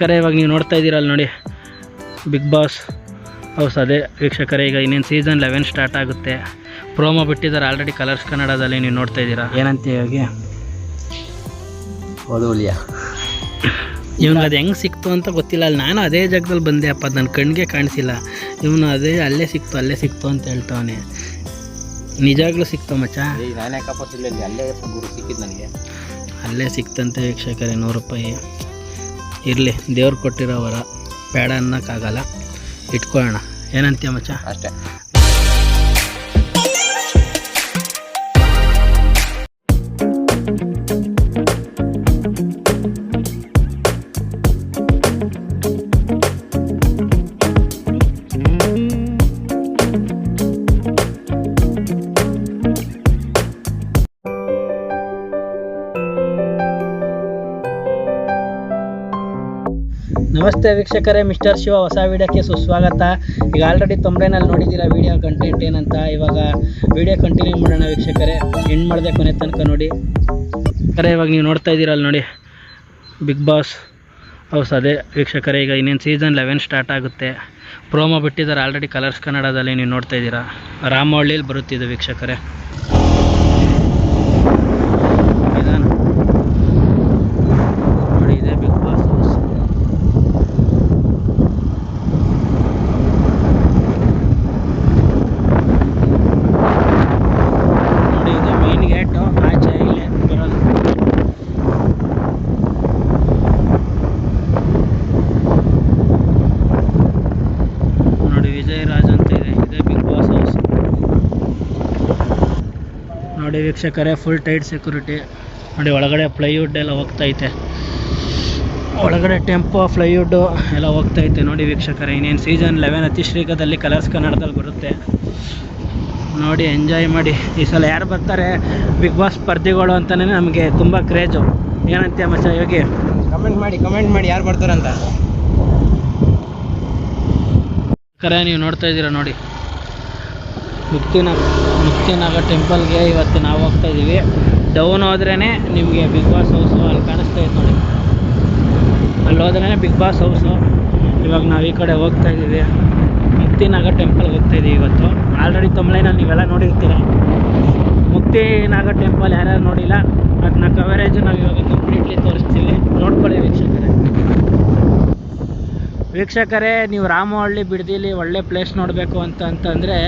ಕರೆ ಇವಾಗ ನೀವು ನೋಡ್ತಾ ಇದ್ದೀರಲ್ಲ ನೋಡಿ ಬಿಗ್ ಬಾಸ್ ಹೌಸ್ ಅದೇ ವೀಕ್ಷಕರೇ ಈಗ ಇನ್ನೇನು ಸೀಸನ್ ಲೆವೆನ್ ಸ್ಟಾರ್ಟ್ ಆಗುತ್ತೆ. ಪ್ರೋಮೋ ಬಿಟ್ಟಿದ್ದಾರೆ ಆಲ್ರೆಡಿ ಕಲರ್ಸ್ ಕನ್ನಡದಲ್ಲಿ ನೀವು ನೋಡ್ತಾ ಇದ್ದೀರಾ. ಏನಂತ ಹೇಗೆ? ಓದೋಲಿಯ ಇವ್ನಿಗೆ ಅದು ಹೆಂಗೆ ಸಿಕ್ತು ಅಂತ ಗೊತ್ತಿಲ್ಲ. ಅಲ್ಲಿ ನಾನು ಅದೇ ಜಾಗದಲ್ಲಿ ಬಂದೆ ಅಪ್ಪ ನನ್ನ ಕಣ್ಣಿಗೆ ಕಾಣಿಸಿಲ್ಲ. ಇವನು ಅದೇ ಅಲ್ಲೇ ಸಿಕ್ತು ಅಲ್ಲೇ ಸಿಕ್ತು ಅಂತ ಹೇಳ್ತಾವನೆ. ನಿಜಾಗ್ಲೂ ಸಿಕ್ತು ಮಚ್ಚ? ಅಲ್ಲೇ ಗುರು ಸಿಕ್ಕಿದ್ದು ನನಗೆ. ಅಲ್ಲೇ ಸಿಕ್ತಂತೆ ವೀಕ್ಷಕರೇ ನೂರು ರೂಪಾಯಿ. ಇರಲಿ ದೇವ್ರು ಕೊಟ್ಟಿರೋ ವರ ಬೇಡ ಅನ್ನೋಕ್ಕಾಗಲ್ಲ. ಇಟ್ಕೊಳ್ಳೋಣ ಏನಂತೀಯ ಮಚ್ಚ? ಅಷ್ಟೇ. ನಮಸ್ತೆ ವೀಕ್ಷಕರೇ, ಮಿಸ್ಟರ್ ಶಿವ ಹೊಸ ವೀಡಿಯೋಕ್ಕೆ ಸುಸ್ವಾಗತ. ಈಗ ಆಲ್ರೆಡಿ ತೊಂಬರೇನಲ್ಲಿ ನೋಡಿದ್ದೀರಾ ವಿಡಿಯೋ ಕಂಟೆಂಟ್ ಏನಂತ. ಇವಾಗ ವಿಡಿಯೋ ಕಂಟಿನ್ಯೂ ಮಾಡೋಣ ವೀಕ್ಷಕರೇ. ಎಂಡ್ ಮಾಡಿದೆ ಕೊನೆ ತನಕ ನೋಡಿ. ಕರೆ ಇವಾಗ ನೀವು ನೋಡ್ತಾ ಇದ್ದೀರಲ್ಲ ನೋಡಿ. ಬಿಗ್ ಬಾಸ್ ಹೌಸ್ ಅದೇ ವೀಕ್ಷಕರೇ. ಈಗ ಇನ್ನೇನು ಸೀಸನ್ ಲೆವೆನ್ ಸ್ಟಾರ್ಟ್ ಆಗುತ್ತೆ. ಪ್ರೋಮೋ ಬಿಟ್ಟಿದ್ದಾರೆ ಆಲ್ರೆಡಿ ಕಲರ್ಸ್ ಕನ್ನಡದಲ್ಲಿ ನೀವು ನೋಡ್ತಾ ಇದ್ದೀರಾ. ರಾಮವಳ್ಳಿಲಿ ಬರುತ್ತಿದೆ ವೀಕ್ಷಕರೇ ನಿಧಾನ. ನೋಡಿ ಇದೆ ಬಿಗ್ ಬಾಸ್ ಹೌಸ್ ನೋಡಿ ಇದು ಮೇನ್ ಗೇಟು ಆಚೆ ಇಲ್ಲಿ ಬರೋದು ನೋಡಿ ವಿಜಯ್ ರಾಜ್ ಅಂತ ಇದೆ ಇದೆ ಬಿಗ್ ಬಾಸ್ ಹೌಸ್ ನೋಡಿ ವೀಕ್ಷಕರೇ ಫುಲ್ ಟೈಟ್ ಸೆಕ್ಯೂರಿಟಿ ನೋಡಿ ಒಳಗಡೆ ಪ್ಲೈವುಡ್ ಎಲ್ಲ ಹೋಗ್ತೈತೆ. ಒಳಗಡೆ ಟೆಂಪೋ ಫ್ಲೈವುಡ್ಡು ಎಲ್ಲ ಹೋಗ್ತೈತೆ. ನೋಡಿ ವೀಕ್ಷಕರೇ ಇನ್ನೇನು ಸೀಸನ್ ಲೆವೆನ್ ಅತಿಶ್ರೀಕದಲ್ಲಿ ಕಲರ್ಸ್ ಕನ್ನಡದಲ್ಲಿ ಬರುತ್ತೆ. ನೋಡಿ ಎಂಜಾಯ್ ಮಾಡಿ. ಈ ಸಲ ಯಾರು ಬರ್ತಾರೆ? ಬಿಗ್ ಬಾಸ್ ಸ್ಪರ್ಧಿಗಳು ಅಂತಲೇ ನಮಗೆ ತುಂಬ ಕ್ರೇಜು ಏನಂತೀಯ ಮಚ್ಚ ಯೋಗಿ ಕಮೆಂಟ್ ಮಾಡಿ ಕಮೆಂಟ್ ಮಾಡಿ ಯಾರು ಬರ್ತಾರಂತ ಕರೆ ನೀವು ನೋಡ್ತಾ ಇದ್ದೀರಾ ನೋಡಿ. ಮುಕ್ತಿನಾಗ ಮುಕ್ತಿನಾಗ ಟೆಂಪಲ್ಗೆ ಇವತ್ತು ನಾವು ಹೋಗ್ತಾ ಇದ್ದೀವಿ ಡೌನ್ ಹೋದ್ರೇ ನಿಮಗೆ ಬಿಗ್ ಬಾಸ್ ಹೌಸು ಅಲ್ಲಿ ಕಾಣಿಸ್ತಾ ಇದೆ ನೋಡಿ. ಅಲ್ಲಿ ಹೋದ್ರೇ ಬಿಗ್ ಬಾಸ್ ಹೌಸು ಇವಾಗ ನಾವು ಈ ಕಡೆ ಹೋಗ್ತಾ ಇದ್ದೀವಿ ಮುಕ್ತಿನಾಗ ಟೆಂಪಲ್ಗೆ ಹೋಗ್ತಾ ಇದ್ದೀವಿ ಇವತ್ತು. ಆಲ್ರೆಡಿ ತೊಂಬಲೈನಲ್ಲಿ ನೀವೆಲ್ಲ ನೋಡಿರ್ತೀರ. ಮುಕ್ತಿನಾಗ ಟೆಂಪಲ್ ಯಾರ್ಯಾರು ನೋಡಿಲ್ಲ. ಅದನ್ನ ಕವರೇಜ್ ನಾವು ಇವಾಗ ಕಂಪ್ಲೀಟ್ಲಿ ತೋರಿಸ್ತೀವಿ ನೋಡ್ಕೊಳ್ಳಿ ವೀಕ್ಷಕರೇ. ವೀಕ್ಷಕರೇ, ನೀವು ರಾಮಹಳ್ಳಿ ಬಿಡದಿಲಿ ಒಳ್ಳೆ ಪ್ಲೇಸ್ ನೋಡಬೇಕು ಅಂತ ಅಂತಂದರೆ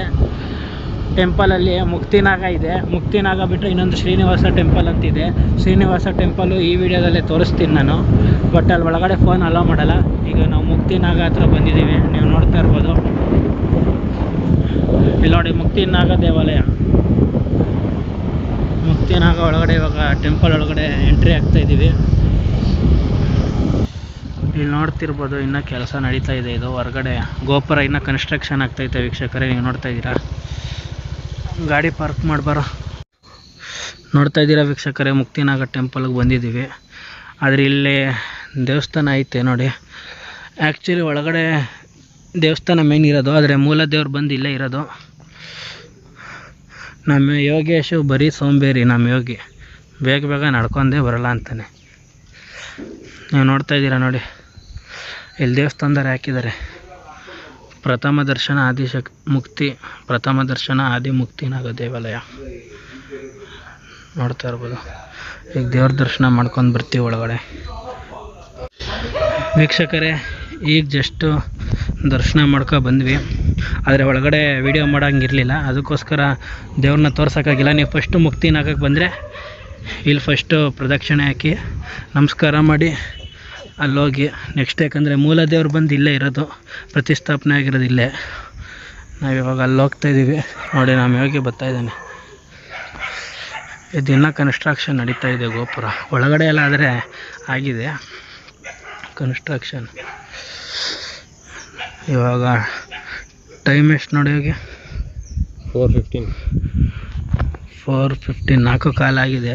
ಟೆಂಪಲಲ್ಲಿ ಮುಕ್ತಿನಾಗ ಇದೆ. ಮುಕ್ತಿನಾಗ ಬಿಟ್ಟರೆ ಇನ್ನೊಂದು ಶ್ರೀನಿವಾಸ ಟೆಂಪಲ್ ಅಂತಿದೆ. ಶ್ರೀನಿವಾಸ ಟೆಂಪಲು ಈ ವಿಡಿಯೋದಲ್ಲೇ ತೋರಿಸ್ತೀನಿ ನಾನು. ಬಟ್ ಅಲ್ಲಿ ಒಳಗಡೆ ಫೋನ್ ಅಲೋ ಮಾಡಲ್ಲ. ಈಗ ನಾವು ಮುಕ್ತಿನಾಗ ಹತ್ರ ಬಂದಿದ್ದೀವಿ. ನೀವು ನೋಡ್ತಾ ಇರ್ಬೋದು. ಇಲ್ಲಿ ನೋಡಿ ಮುಕ್ತಿನಾಗ ದೇವಾಲಯ. ಮುಕ್ತಿನಾಗ ಒಳಗಡೆ ಇವಾಗ ಟೆಂಪಲ್ ಒಳಗಡೆ ಎಂಟ್ರಿ ಆಗ್ತಾ ಇದ್ದೀವಿ. ಇಲ್ಲಿ ನೋಡ್ತಿರ್ಬೋದು ಇನ್ನೂ ಕೆಲಸ ನಡೀತಾ ಇದೆ. ಇದು ಹೊರಗಡೆ ಗೋಪುರ ಇನ್ನೂ ಕನ್ಸ್ಟ್ರಕ್ಷನ್ ಆಗ್ತೈತೆ ವೀಕ್ಷಕರೇ, ನೀವು ನೋಡ್ತಾ ಇದ್ದೀರಾ? ಗಾಡಿ ಪಾರ್ಕ್ ಮಾಡ್ಬಾರ. ನೋಡ್ತಾ ಇದ್ದೀರಾ ವೀಕ್ಷಕರೇ, ಮುಕ್ತಿನಾಗ ಟೆಂಪಲ್ಗೆ ಬಂದಿದ್ದೀವಿ. ಆದರೆ ಇಲ್ಲಿ ದೇವಸ್ಥಾನ ಐತೆ ನೋಡಿ. ಆ್ಯಕ್ಚುಲಿ ಒಳಗಡೆ ದೇವಸ್ಥಾನ ಮೇನ್ ಇರೋದು, ಆದರೆ ಮೂಲ ದೇವ್ರು ಬಂದು ಇಲ್ಲೇ ಇರೋದು. ನಮ್ಮ ಯೋಗೇಶು, ಬರೀ ಸೋಂಬೇರಿ ನಮ್ಮ ಯೋಗಿ. ಬೇಗ ಬೇಗ ನಡ್ಕೊಂಡೇ ಬರಲ್ಲ ಅಂತಾನೆ. ನೀವು ನೋಡ್ತಾ ಇದ್ದೀರಾ ನೋಡಿ. ಇಲ್ಲಿ ದೇವಸ್ಥಾನದಾರೆ ಹಾಕಿದ್ದಾರೆ ಪ್ರಥಮ ದರ್ಶನ ಆದಿಶಕ್ ಮುಕ್ತಿ, ಪ್ರಥಮ ದರ್ಶನ ಆದಿ ಮುಕ್ತಿನಾಗ ದೇವಾಲಯ ನೋಡ್ತಾ ಇರ್ಬೋದು. ಈಗ ದೇವ್ರ ದರ್ಶನ ಮಾಡ್ಕೊಂಡು ಬರ್ತೀವಿ ಒಳಗಡೆ. ವೀಕ್ಷಕರೇ, ಈಗ ಜಸ್ಟು ದರ್ಶನ ಮಾಡ್ಕೊ ಬಂದ್ವಿ. ಆದರೆ ಒಳಗಡೆ ವಿಡಿಯೋ ಮಾಡೋಂಗಿರಲಿಲ್ಲ. ಅದಕ್ಕೋಸ್ಕರ ದೇವ್ರನ್ನ ತೋರ್ಸೋಕ್ಕಾಗಿಲ್ಲ. ನೀವು ಫಸ್ಟು ಮುಕ್ತಿನಾಗಕ್ಕೆ ಬಂದರೆ, ಇಲ್ಲಿ ಫಸ್ಟು ಪ್ರದಕ್ಷಿಣೆ ಹಾಕಿ, ನಮಸ್ಕಾರ ಮಾಡಿ. ಅಲ್ಲೋಗಿ ನೆಕ್ಸ್ಟ್ ಯಾಕಂದರೆ ಮೂಲ ದೇವ್ರು ಬಂದು ಇಲ್ಲೇ ಇರೋದು ಪ್ರತಿಷ್ಠಾಪನೆ ಆಗಿರೋದು ಇಲ್ಲೇ. ನಾವಿವಾಗ ಅಲ್ಲಿ ಹೋಗ್ತಾ ಇದ್ದೀವಿ ನೋಡಿ ನಮ್ಮ ಹೋಗಿ ಬರ್ತಾ ಇದ್ದಾನೆ. ಇದು ಇನ್ನೂ ಕನ್ಸ್ಟ್ರಕ್ಷನ್ ನಡೀತಾ ಇದೆ ಗೋಪುರ. ಒಳಗಡೆ ಎಲ್ಲ ಆದರೆ ಆಗಿದೆ. ಕನ್ಸ್ಟ್ರಕ್ಷನ್ ಇವಾಗ ಟೈಮ್ ಎಷ್ಟು ನೋಡಿ ಹೋಗಿ? ಫೋರ್ ಫಿಫ್ಟೀನ್ ಫೋರ್ ಫಿಫ್ಟೀನ್ ನಾಲ್ಕು ಕಾಲ ಆಗಿದೆ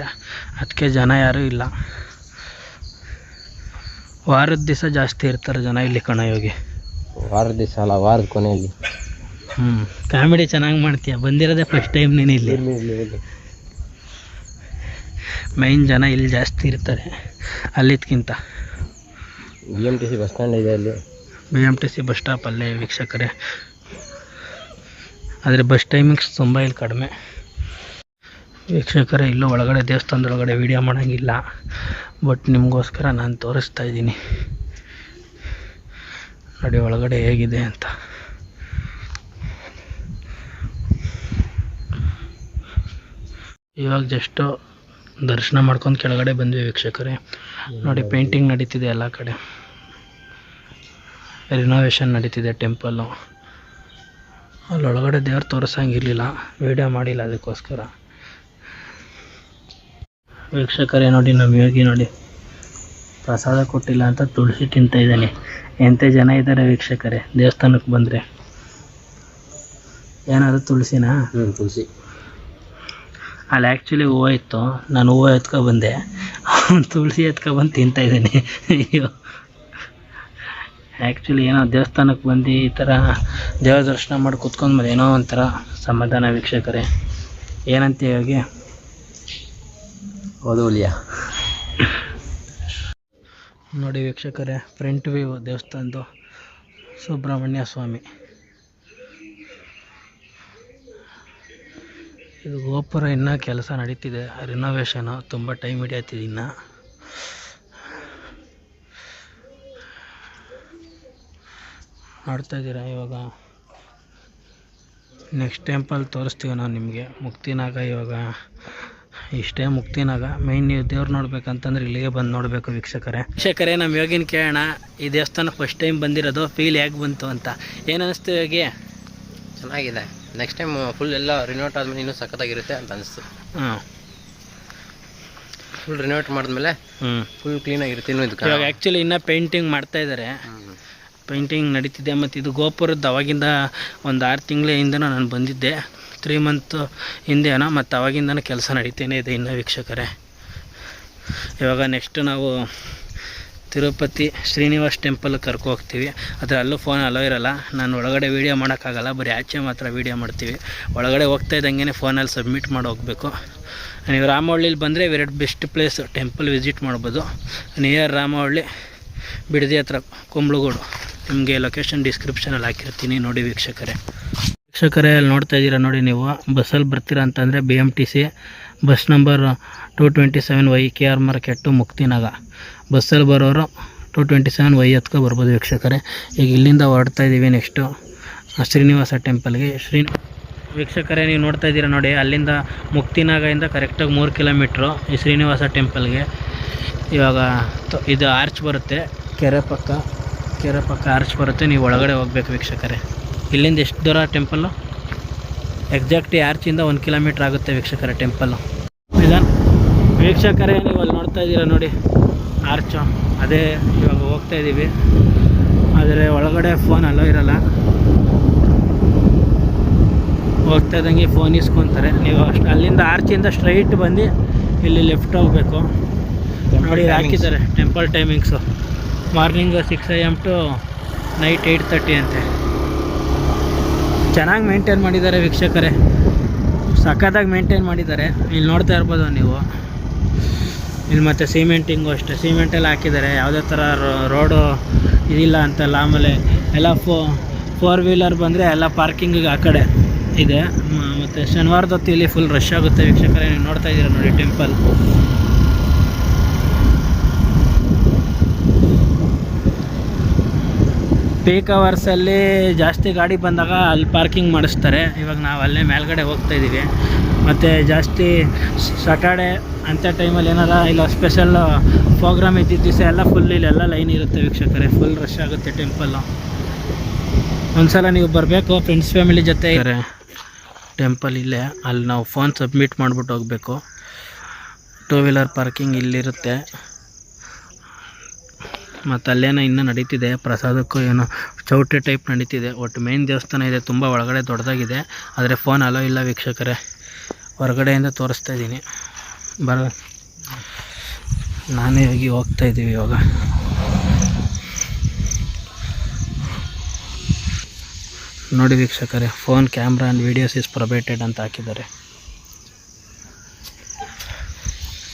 ಅದಕ್ಕೆ ಜನ ಯಾರೂ ಇಲ್ಲ. ವಾರದ ದಿವಸ ಜಾಸ್ತಿ ಇರ್ತಾರೆ ಜನ ಇಲ್ಲಿ ಕಣ ಯೋಗಿ ವಾರದ ದಿವಸ ಅಲ್ಲ ವಾರದ ಕೊನೆಯಲ್ಲಿ. ಹ್ಞೂ ಕಾಮಿಡಿ ಚೆನ್ನಾಗಿ ಮಾಡ್ತೀಯ? ಬಂದಿರೋದೆ ಫಸ್ಟ್ ಟೈಮ್ ನೀನು ಇಲ್ಲಿ. ಮೈನ್ ಜನ ಇಲ್ಲಿ ಜಾಸ್ತಿ ಇರ್ತಾರೆ ಅಲ್ಲಿದ್ಕಿಂತ. B M T C bus stand ಇದೆ ಅಲ್ಲಿ. B M T C bus stop ಅಲ್ಲೇ ವೀಕ್ಷಕರೇ. ಆದರೆ ಬಸ್ ಟೈಮಿಂಗ್ಸ್ ತುಂಬ ಇಲ್ಲಿ ಕಡಿಮೆ. ವೀಕ್ಷಕರೇ ಇಲ್ಲೂ ಒಳಗಡೆ ದೇವಸ್ಥಾನದೊಳಗಡೆ ವೀಡಿಯೋ ಮಾಡೋಂಗಿಲ್ಲ. ಬಟ್ ನಿಮಗೋಸ್ಕರ ನಾನು ತೋರಿಸ್ತಾ ಇದ್ದೀನಿ. ನೋಡಿ ಒಳಗಡೆ ಹೇಗಿದೆ ಅಂತ. ಇವಾಗ ಜಸ್ಟು ದರ್ಶನ ಮಾಡ್ಕೊಂಡು ಕೆಳಗಡೆ ಬಂದ್ವಿ ವೀಕ್ಷಕರೇ. ನೋಡಿ ಪೇಂಟಿಂಗ್ ನಡೀತಿದೆ ಎಲ್ಲ ಕಡೆ. ರಿನೋವೇಷನ್ ನಡೀತಿದೆ ಟೆಂಪಲ್ಲು ಅಲ್ಲೊಳಗಡೆ ದೇವ್ರು ತೋರಿಸಂಗಿರಲಿಲ್ಲ. ವೀಡಿಯೋ ಮಾಡಿಲ್ಲ ಅದಕ್ಕೋಸ್ಕರ. ವೀಕ್ಷಕರೇ ನೋಡಿ ನಮ್ಮ ಯೋಗಿ ನೋಡಿ. ಪ್ರಸಾದ ಕೊಟ್ಟಿಲ್ಲ ಅಂತ ತುಳಸಿ ತಿಂತ ಇದ್ದಾನೆ. ಎಂಥ ಜನ ಇದ್ದಾರೆ ವೀಕ್ಷಕರೇ ದೇವಸ್ಥಾನಕ್ಕೆ ಬಂದರೆ? ಏನಾದ್ರು ತುಳಸಿನಾ? ಹ್ಞೂ ತುಳಸಿ. ಅಲ್ಲಿ ಆ್ಯಕ್ಚುಲಿ ಹೂವು ಇತ್ತು. ನಾನು ಹೂವು ಎತ್ಕೊ ಬಂದೆ ತುಳಸಿ ಎತ್ಕೊ ಬಂದು ತಿಂತಾ ಇದ್ದೀನಿ. ಅಯ್ಯೋ. ಆ್ಯಕ್ಚುಲಿ ಏನೋ ದೇವಸ್ಥಾನಕ್ಕೆ ಬಂದು ಈ ಥರ ದೇವ ದರ್ಶನ ಮಾಡಿ ಕುತ್ಕೊಂಡ್ಮೇಲೆ ಏನೋ ಒಂಥರ ಸಮಾಧಾನ ವೀಕ್ಷಕರೇ. ಏನಂತ ಓದೋಲಿಯಾ ನೋಡಿ ವೀಕ್ಷಕರೇ ಫ್ರಂಟ್ ವ್ಯೂ ದೇವಸ್ಥಾನದ್ದು ಸುಬ್ರಹ್ಮಣ್ಯ ಸ್ವಾಮಿ. ಇದು ಗೋಪುರ ಇನ್ನೂ ಕೆಲಸ ನಡೀತಿದೆ ರಿನೋವೇಷನು ತುಂಬ ಟೈಮ್ ಹಿಡಿಯತ್ತಿದೆ ಇನ್ನು. ನೋಡ್ತಾ ಇದ್ದೀರಾ ಇವಾಗ? ನೆಕ್ಸ್ಟ್ ಟೆಂಪಲ್ ತೋರಿಸ್ತೀವಿ ನಾವು ನಿಮಗೆ, ಮುಕ್ತಿನಾಗ ಇವಾಗ. ಇಷ್ಟೇ ಮುಕ್ತಿನಾಗ. ಮೈನ್ ನೀವು ದೇವ್ರು ನೋಡ್ಬೇಕಂತಂದ್ರೆ ಇಲ್ಲಿಗೆ ಬಂದು ನೋಡಬೇಕು ವೀಕ್ಷಕರೇ. ವೀಕ್ಷಕರೇ ನಮ್ಮ ಯೋಗಿನ ಕೇಳೋಣ ಈ ದೇವಸ್ಥಾನ ಫಸ್ಟ್ ಟೈಮ್ ಬಂದಿರೋದು ಫೀಲ್ ಹೇಗೆ ಬಂತು ಅಂತ. ಏನು ಅನಿಸ್ತು ಯೋಗಿ ಚೆನ್ನಾಗಿದೆ. ನೆಕ್ಸ್ಟ್ ಟೈಮ್ ಫುಲ್ ಎಲ್ಲ ರಿನೋಟ್ ಆದ್ಮೇಲೆ ಇನ್ನೂ ಸಖತ್ತಾಗಿರುತ್ತೆ ಅಂತ ಅನಿಸ್ತು. ಹಾಂ. ಫುಲ್ ರಿನೋಟ್ ಮಾಡಿದ್ಮೇಲೆ ಫುಲ್ ಕ್ಲೀನಾಗಿರುತ್ತೆ ಇನ್ನೂ ಇದಕ್ಕೆ ಇವಾಗ ಆ್ಯಕ್ಚುಲಿ ಇನ್ನೂ ಪೇಂಟಿಂಗ್ ಮಾಡ್ತಾ ಇದ್ದಾರೆ ಪೇಂಟಿಂಗ್ ನಡೀತಿದೆ ಮತ್ತು ಇದು ಗೋಪುರದ್ದು ಅವಾಗಿಂದ ಒಂದು ಆರು ತಿಂಗಳ ನಾನು ಬಂದಿದ್ದೆ. ತ್ರೀ ಮಂತ್ ಹಿಂದೆನೋ, ಮತ್ತು ಅವಾಗಿಂದನೂ ಕೆಲಸ ನಡೀತೇನೆ ಇದೆ ಇನ್ನು ವೀಕ್ಷಕರೇ. ಇವಾಗ ನೆಕ್ಸ್ಟ್ ನಾವು ತಿರುಪತಿ ಶ್ರೀನಿವಾಸ್ ಟೆಂಪಲ್ ಕರ್ಕೊ ಹೋಗ್ತೀವಿ. ಆದರೆ ಅಲ್ಲೂ ಫೋನ್ ಅಲೋ ಇರಲ್ಲ. ನಾನು ಒಳಗಡೆ ವೀಡಿಯೋ ಮಾಡೋಕ್ಕಾಗಲ್ಲ. ಬರೀ ಆಚೆ ಮಾತ್ರ ವೀಡಿಯೋ ಮಾಡ್ತೀವಿ. ಒಳಗಡೆ ಹೋಗ್ತಾ ಇದ್ದಂಗೆ ಫೋನಲ್ಲಿ ಸಬ್ಮಿಟ್ ಮಾಡಿ ಹೋಗಬೇಕು. ನೀವು ರಾಮವಳ್ಳಿಲಿ ಬಂದರೆ ಇವೆರಡು ಬೆಸ್ಟ್ ಪ್ಲೇಸ್ ಟೆಂಪಲ್ ವಿಸಿಟ್ ಮಾಡ್ಬೋದು. ನಿಯರ್ ರಾಮವಳ್ಳಿ ಬಿಡದಿ ಹತ್ರ ಕುಂಬ್ಳಗೂಡು. ನಿಮಗೆ ಲೊಕೇಶನ್ ಡಿಸ್ಕ್ರಿಪ್ಷನಲ್ಲಿ ಹಾಕಿರ್ತೀನಿ. ನೋಡಿ ವೀಕ್ಷಕರೇ. ವೀಕ್ಷಕರೇ, ಅಲ್ಲಿ ನೋಡ್ತಾ ಇದ್ದೀರಾ ನೋಡಿ ನೀವು. ಬಸ್ಸಲ್ಲಿ ಬರ್ತೀರಾ ಅಂತಂದರೆ B M T C bus number two twenty seven Y K R market Mukthinaga. ಬಸ್ಸಲ್ಲಿ ಬರೋರು ಟು ಟ್ವೆಂಟಿ ಸೆವೆನ್ ವೈ ಹತ್ಕೊ ಬರ್ಬೋದು ವೀಕ್ಷಕರೇ. ಈಗ ಇಲ್ಲಿಂದ ಹೊರಡ್ತಾ ಇದ್ದೀವಿ ನೆಕ್ಸ್ಟು ಶ್ರೀನಿವಾಸ ಟೆಂಪಲ್ಗೆ ಶ್ರೀ ವೀಕ್ಷಕರೇ, ನೀವು ನೋಡ್ತಾ ಇದ್ದೀರಾ ನೋಡಿ, ಅಲ್ಲಿಂದ ಮುಕ್ತಿನಾಗಿಂದ ಕರೆಕ್ಟಾಗಿ ಮೂರು ಕಿಲೋಮೀಟ್ರು ಈ ಶ್ರೀನಿವಾಸ ಟೆಂಪಲ್ಗೆ ಇವಾಗ ಇದು ಆರ್ಚ್ ಬರುತ್ತೆ. ಕೆರೆ ಪಕ್ಕ ಕೆರೆ ಪಕ್ಕ ಆರ್ಚ್ ಬರುತ್ತೆ. ನೀವು ಒಳಗಡೆ ಹೋಗ್ಬೇಕು ವೀಕ್ಷಕರೇ. ಇಲ್ಲಿಂದ ಎಷ್ಟು ದೂರ ಟೆಂಪಲ್ಲು? ಎಕ್ಸಾಕ್ಟ್ ಆರ್ಚಿಂದ ಒಂದು ಕಿಲೋಮೀಟ್ರ್ ಆಗುತ್ತೆ ವೀಕ್ಷಕರ ಟೆಂಪಲ್ಲು ಇದನ್ನು ವೀಕ್ಷಕರೇ ನೀವು ಅಲ್ಲಿ ನೋಡ್ತಾ ಇದ್ದೀರಾ ನೋಡಿ ಆರ್ಚು ಅದೇ ಇವಾಗ ಹೋಗ್ತಾ ಇದ್ದೀವಿ. ಆದರೆ ಒಳಗಡೆ ಫೋನ್ ಅಲ್ಲೋ ಇರಲ್ಲ. ಹೋಗ್ತಾ ಇದ್ದಂಗೆ ಫೋನ್ ಇಸ್ಕೊತಾರೆ. ನೀವು ಅಷ್ಟು ಅಲ್ಲಿಂದ ಆರ್ಚಿಂದ ಸ್ಟ್ರೈಟ್ ಬಂದು ಇಲ್ಲಿ ಲೆಫ್ಟ್ ಹೋಗಬೇಕು. ನೋಡಿ ಹಾಕಿದ್ದಾರೆ temple timings morning six A M to night eight thirty ಅಂತೆ. ಚೆನ್ನಾಗಿ ಮೇಂಟೈನ್ ಮಾಡಿದ್ದಾರೆ ವೀಕ್ಷಕರೇ. ಸಖತ್ತಾಗಿ ಮೇಂಟೈನ್ ಮಾಡಿದ್ದಾರೆ. ಇಲ್ಲಿ ನೋಡ್ತಾ ಇರ್ಬೋದು ನೀವು. ಇಲ್ಲಿ ಮತ್ತು ಸಿಮೆಂಟಿಂಗು ಅಷ್ಟೇ. ಸಿಮೆಂಟಲ್ಲಿ ಹಾಕಿದ್ದಾರೆ. ಯಾವುದೇ ಥರ ರೋಡು ಇದಿಲ್ಲ ಅಂತಲ್ಲ. ಆಮೇಲೆ ಎಲ್ಲ ಫೋ ಫೋರ್ ವೀಲರ್ ಬಂದರೆ ಎಲ್ಲ ಪಾರ್ಕಿಂಗಿಗೆ ಆ ಕಡೆ ಇದೆ. ಮತ್ತು ಶನಿವಾರದ ಹೊತ್ತು ಇಲ್ಲಿ ಫುಲ್ ರಶ್ ಆಗುತ್ತೆ ವೀಕ್ಷಕರೇ. ನೀವು ನೋಡ್ತಾ ಇದ್ದೀರಾ ನೋಡಿ ಟೆಂಪಲ್ ಪೀಕ್ ಅವರ್ಸಲ್ಲಿ ಜಾಸ್ತಿ ಗಾಡಿ ಬಂದಾಗ ಅಲ್ಲಿ ಪಾರ್ಕಿಂಗ್ ಮಾಡಿಸ್ತಾರೆ. ಇವಾಗ ನಾವು ಅಲ್ಲೇ ಮೇಲ್ಗಡೆ ಹೋಗ್ತಾ ಇದ್ದೀವಿ ಮತ್ತು ಜಾಸ್ತಿ ಸಟರ್ಡೆ ಅಂಥ ಟೈಮಲ್ಲಿ ಏನಾರ ಇಲ್ಲ ಸ್ಪೆಷಲ್ ಪ್ರೋಗ್ರಾಮ್ ಇದ್ದಿದ್ದ ದಿವಸ ಎಲ್ಲ ಫುಲ್ ಇಲ್ಲೆಲ್ಲ ಲೈನ್ ಇರುತ್ತೆ ವೀಕ್ಷಕರೇ. ಫುಲ್ ರಶ್ ಆಗುತ್ತೆ ಟೆಂಪಲ್ಲು ಒಂದ್ಸಲ ನೀವು ಬರಬೇಕು ಫ್ರೆಂಡ್ಸ್ ಫ್ಯಾಮಿಲಿ ಜೊತೆ ಟೆಂಪಲ್ ಇಲ್ಲೇ. ಅಲ್ಲಿ ನಾವು ಫೋನ್ ಸಬ್ಮಿಟ್ ಮಾಡಿಬಿಟ್ಟು ಹೋಗಬೇಕು. ಟೂ ವೀಲರ್ ಪಾರ್ಕಿಂಗ್ ಇಲ್ಲಿರುತ್ತೆ. ಮತ್ತು ಅಲ್ಲೇನೋ ಇನ್ನೂ ನಡೀತಿದೆ, ಪ್ರಸಾದಕ್ಕೂ ಏನೋ ಚೌಟ್ರಿ ಟೈಪ್ ನಡೀತಿದೆ. ಒಟ್ಟು ಮೇನ್ ದೇವಸ್ಥಾನ ಇದೆ, ತುಂಬ ಒಳಗಡೆ ದೊಡ್ಡದಾಗಿದೆ. ಆದರೆ ಫೋನ್ ಅಲೋ ಇಲ್ಲ ವೀಕ್ಷಕರೇ. ಹೊರಗಡೆಯಿಂದ ತೋರಿಸ್ತಾ ಇದ್ದೀನಿ. ಬರ, ನಾನೇ ಹೋಗಿ ಹೋಗ್ತಾ ಇದ್ದೀವಿ ಇವಾಗ. ನೋಡಿ ವೀಕ್ಷಕರೇ phone camera and videos is prohibited ಅಂತ ಹಾಕಿದ್ದಾರೆ.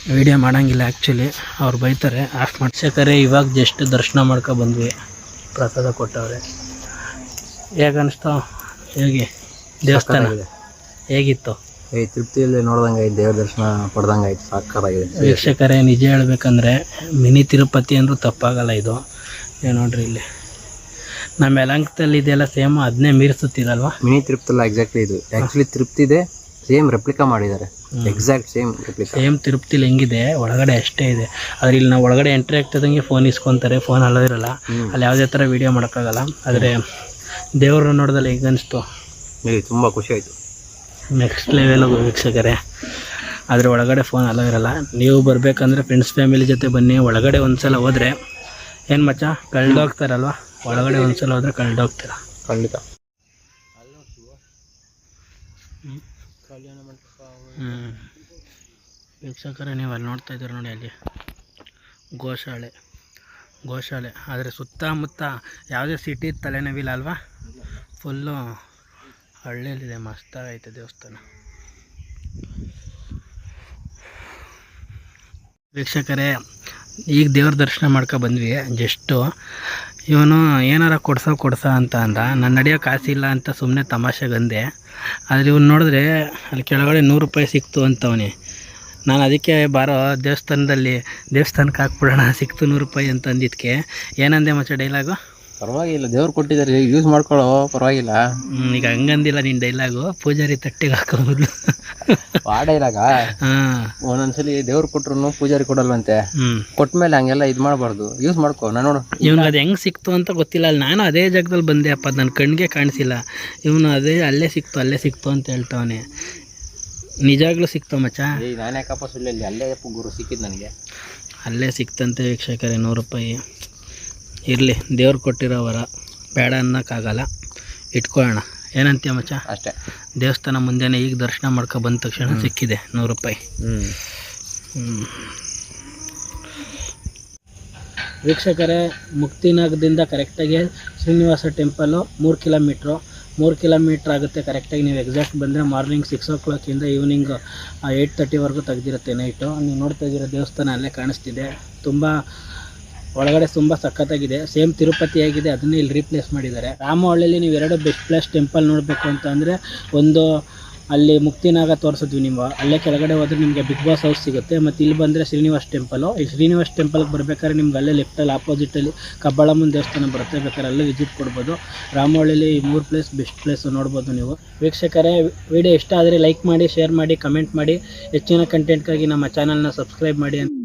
ವಿಡಿಯೋ ಮಾಡೋಂಗಿಲ್ಲ ಆ್ಯಕ್ಚುಲಿ ಅವ್ರು ಬೈತಾರೆ ಆಫ್ ಮಾಡ್ಸಕರೆ ಇವಾಗ ಜಸ್ಟ್ ದರ್ಶನ ಮಾಡ್ಕೊ ಬಂದ್ವಿ. ಪ್ರಸಾದ ಕೊಟ್ಟವ್ರೆ. ಹೇಗೆ ಅನಿಸ್ತು? ಹೇಗೆ? ದೇವಸ್ಥಾನ? ಹೇಗಿತ್ತು? ಈ ತೃಪ್ತಿಯಲ್ಲಿ ನೋಡ್ದಂಗೆ ಆಯ್ತು ದೇವ್ರ ದರ್ಶನ ಪಡ್ದಂಗೆ ಆಯ್ತು ಸಾಕಾಗಿದೆ ವೀಕ್ಷಕರೇ ನಿಜ ಹೇಳ್ಬೇಕಂದ್ರೆ ಮಿನಿ ತಿರುಪತಿ ಅಂದರೂ ತಪ್ಪಾಗಲ್ಲ ಇದು. ಏ ನೋಡ್ರಿ ಇಲ್ಲಿ. ನಮ್ಮ ಯಲಂಕದಲ್ಲಿ ಇದೆಲ್ಲ ಸೇಮ್ ಅದನ್ನೇ ಮೀರಿಸುತ್ತಿರಲ್ವಾ? ಮಿನಿ ತಿರುಪ್ತಿಲ್ಲ ಎಕ್ಸಾಕ್ಟ್ಲಿ ಇದು. ಆ್ಯಕ್ಚುಲಿ ತೃಪ್ತಿ ಇದೆ ಸೇಮ್ ರೆಪ್ಲಿಕಾ ಮಾಡಿದ್ದಾರೆ. ಎಕ್ಸಾಕ್ಟ್ ಸೇಮ್ ರೆಪ್ಲಿಕಾ ಸೇಮ್ ತಿರುಪತಿಲಿ ಹೆಂಗಿದೆ ಒಳಗಡೆ ಅಷ್ಟೇ ಇದೆ. ಆದರೆ ಇಲ್ಲಿ ನಾವು ಒಳಗಡೆ ಎಂಟ್ರಿ ಆಗ್ತದಂಗೆ ಫೋನ್ ಇಸ್ಕೊತಾರೆ ಫೋನ್ ಅಲ್ಲದಿರಲ್ಲ. ಅಲ್ಲಿ ಯಾವುದೇ ಥರ ವೀಡಿಯೋ ಮಾಡೋಕ್ಕಾಗಲ್ಲ. ಆದರೆ ದೇವ್ರನ್ನ ನೋಡಿದಲ್ಲಿ ಈಗ ಅನಿಸ್ತು? ತುಂಬ ಖುಷಿ ಆಯಿತು. ನೆಕ್ಸ್ಟ್ ಲೆವೆಲ್ ವೀಕ್ಷಕರೇ. ಆದರೆ ಒಳಗಡೆ ಫೋನ್ ಅಲೋ ಇರಲ್ಲ ನೀವು ಬರಬೇಕಂದ್ರೆ ಫ್ರೆಂಡ್ಸ್ ಫ್ಯಾಮಿಲಿ ಜೊತೆ ಬನ್ನಿ. ಒಳಗಡೆ ಒಂದ್ಸಲ ಹೋದರೆ ಏನು ಮಚ್ಚ ಕಳ್ದೋಗ್ತಾರಲ್ವ? ಒಳಗಡೆ ಒಂದ್ಸಲ ಹೋದರೆ ಕಳ್ದೋಗ್ತೀರ? ಖಂಡಿತ. ವೀಕ್ಷಕರೇ, ನೀವು ಅಲ್ಲಿ ನೋಡ್ತಾ ಇದ್ದೀರ ನೋಡಿ ಅಲ್ಲಿ. ಗೋಶಾಲೆ. ಗೋಶಾಲೆ. ಆದರೆ ಸುತ್ತಮುತ್ತ ಯಾವುದೇ ಸಿಟಿ ತಲೆನೋವಿಲ್ಲ ಅಲ್ವಾ? ಫುಲ್ಲು ಹಳ್ಳಿಯಲ್ಲಿದೆ ಮಸ್ತಾಗೈತೆ ದೇವಸ್ಥಾನ. ವೀಕ್ಷಕರೇ, ಈಗ ದೇವ್ರ ದರ್ಶನ ಮಾಡ್ಕೊ ಬಂದ್ವಿ, ಜಸ್ಟು. ಇವನು ಏನಾರ ಕೊಡ್ಸೋ ಕೊಡ್ಸ ಅಂತ ಅಂದ. ನಾನು ನಡೆಯೋ ಕಾಸಿಲ್ಲ ಅಂತ ಸುಮ್ಮನೆ ತಮಾಷೆಗಂದೆ ಆದರೆ ಇವನು ನೋಡಿದ್ರೆ ಅಲ್ಲಿ ಕೆಳಗಡೆ ನೂರು ರೂಪಾಯಿ ಸಿಕ್ತು ಅಂತವನಿ ನಾನು ಅದಕ್ಕೆ ಬಾರೋ ದೇವಸ್ಥಾನದಲ್ಲಿ ದೇವಸ್ಥಾನಕ್ಕೆ ಹಾಕ್ಬಿಡೋಣ ಸಿಕ್ತು ನೂರು ರೂಪಾಯಿ ಅಂತ ಅಂದಿದ್ದಕ್ಕೆ ಏನಂದೆ ಮಚ್ಚ ಡೈಲಾಗು ಪರವಾಗಿಲ್ಲ ದೇವ್ರು ಕೊಟ್ಟಿದ್ದಾರೆ ಯೂಸ್ ಮಾಡ್ಕೊಳ್ಳೋ ಪರವಾಗಿಲ್ಲ. ಹ್ಮ್, ಈಗ ಹಂಗಂದಿಲ್ಲ ನಿನ್ನ ಡೈಲಾಗು ಪೂಜಾರಿ ತಟ್ಟೆಗೆ ಹಾಕೋದು ಆ ಡೈಲಾಗ ಹಾಂ. ಒಂದೊಂದ್ಸಲಿ ದೇವ್ರು ಕೊಟ್ರು ಪೂಜಾರಿ ಕೊಡಲ್ವಂತೆ. ಹ್ಞೂ ಕೊಟ್ಮೇಲೆ ಹಂಗೆಲ್ಲ ಇದು ಮಾಡಬಾರ್ದು. ಯೂಸ್ ಮಾಡ್ಕೋ ನಾನು ನೋಡು. ಇವನು ಅದು ಹೆಂಗೆ ಸಿಕ್ತು ಅಂತ ಗೊತ್ತಿಲ್ಲ. ಅಲ್ಲಿ ನಾನು ಅದೇ ಜಾಗದಲ್ಲಿ ಬಂದೆ ಅಪ್ಪ ನನ್ನ ಕಣ್ಣಿಗೆ ಕಾಣಿಸಿಲ್ಲ. ಇವನು ಅದೇ ಅಲ್ಲೇ ಸಿಕ್ತು ಅಲ್ಲೇ ಸಿಕ್ತು ಅಂತ ಹೇಳ್ತಾವನೆ. ನಿಜಾಗ್ಲೂ ಸಿಕ್ತು ಮಚ್ಚ. ಈಗ ನಾನು ಯಾಕಪ್ಪ ಸುಳ್ಳಲ್ಲಿ ಅಲ್ಲೇ ಗುರು ಸಿಕ್ಕಿದ್ದು ನನಗೆ. ಅಲ್ಲೇ ಸಿಕ್ತಂತೆ ವೀಕ್ಷಕರೇ ನೂರು ರೂಪಾಯಿ. ಇರಲಿ ದೇವ್ರು ಕೊಟ್ಟಿರೋ ವರ. ಬೇಡ ಅನ್ನೋಕ್ಕಾಗಲ್ಲ. ಇಟ್ಕೊಳ್ಳೋಣ. ಏನಂತೀಯ ಮಚ್ಚ? ಅಷ್ಟೇ. ದೇವಸ್ಥಾನ ಮುಂದೆನೇ ಈಗ ದರ್ಶನ ಮಾಡ್ಕೊ ಬಂದ ತಕ್ಷಣ ಸಿಕ್ಕಿದೆ ನೂರು ರೂಪಾಯಿ. ಹ್ಞೂ ಹ್ಮ್. ವೀಕ್ಷಕರೇ ಮುಕ್ತಿನಾಗದಿಂದ ಕರೆಕ್ಟಾಗಿ ಶ್ರೀನಿವಾಸ ಟೆಂಪಲ್ಲು ಮೂರು ಕಿಲೋಮೀಟ್ರು ಮೂರು ಕಿಲೋಮೀಟ್ರ್ ಆಗುತ್ತೆ. ಕರೆಕ್ಟಾಗಿ ನೀವು ಎಕ್ಸಾಕ್ಟ್ ಬಂದರೆ ಮಾರ್ನಿಂಗ್ ಸಿಕ್ಸ್ ಓ ಕ್ಲಾಕಿಂದ ಈವ್ನಿಂಗ್ ಏಯ್ಟ್ ತರ್ಟಿವರೆಗೂ ತೆಗ್ದಿರುತ್ತೆ ನೈಟು ನೀವು ನೋಡ್ತಾ ಇದ್ದೀರ ದೇವಸ್ಥಾನ ಅಲ್ಲೇ ಕಾಣಿಸ್ತಿದೆ. ತುಂಬ ಒಳಗಡೆ ತುಂಬ ಸಖತ್ತಾಗಿದೆ. ಸೇಮ್ ತಿರುಪತಿ ಆಗಿದೆ, ಅದನ್ನೇ ಇಲ್ಲಿ ರೀಪ್ಲೇಸ್ ಮಾಡಿದ್ದಾರೆ. ರಾಮಹಳ್ಳಿಯಲ್ಲಿ ನೀವು ಎರಡು ಬೆಸ್ಟ್ ಪ್ಲೇಸ್ ಟೆಂಪಲ್ ನೋಡಬೇಕು ಅಂತ ಒಂದು ಅಲ್ಲಿ ಮುಕ್ತಿನಾಗ ತೋರಿಸಿದ್ವಿ ನೀವು. ಅಲ್ಲೇ ಕೆಳಗಡೆ ಹೋದ್ರೆ ನಿಮಗೆ ಬಿಗ್ ಬಾಸ್ ಹೌಸ್ ಸಿಗುತ್ತೆ. ಮತ್ತು ಇಲ್ಲಿ ಬಂದರೆ ಶ್ರೀನಿವಾಸ್ ಟೆಂಪಲು ಈ ಶ್ರೀನಿವಾಸ್ ಟೆಂಪಲ್ಗೆ ಬರ್ಬೇಕಾದ್ರೆ ನಿಮ್ಗೆ ಅಲ್ಲೇ ಲೆಫ್ಟಲ್ಲಿ ಆಪೋಸಿಟಲ್ಲಿ ಕಬ್ಬಾಳಮ್ಮನ ದೇವಸ್ಥಾನ ಬರುತ್ತೆ. ಬೇಕಾದ್ರೆ ಅಲ್ಲೇ ವಿಸಿಟ್ ಕೊಡ್ಬೋದು. ರಾಮಹಳ್ಳಿಲಿ ಈ ಮೂರು ಪ್ಲೇಸ್ ಬೆಸ್ಟ್ ಪ್ಲೇಸ್ ನೋಡ್ಬೋದು ನೀವು. ವೀಕ್ಷಕರೇ ವಿಡಿಯೋ ಇಷ್ಟ ಆದರೆ ಲೈಕ್ ಮಾಡಿ ಶೇರ್ ಮಾಡಿ ಕಮೆಂಟ್ ಮಾಡಿ. ಹೆಚ್ಚಿನ ಕಂಟೆಂಟ್ಗಾಗಿ ನಮ್ಮ ಚಾನಲ್ನ ಸಬ್ಸ್ಕ್ರೈಬ್ ಮಾಡಿ ಅಂತ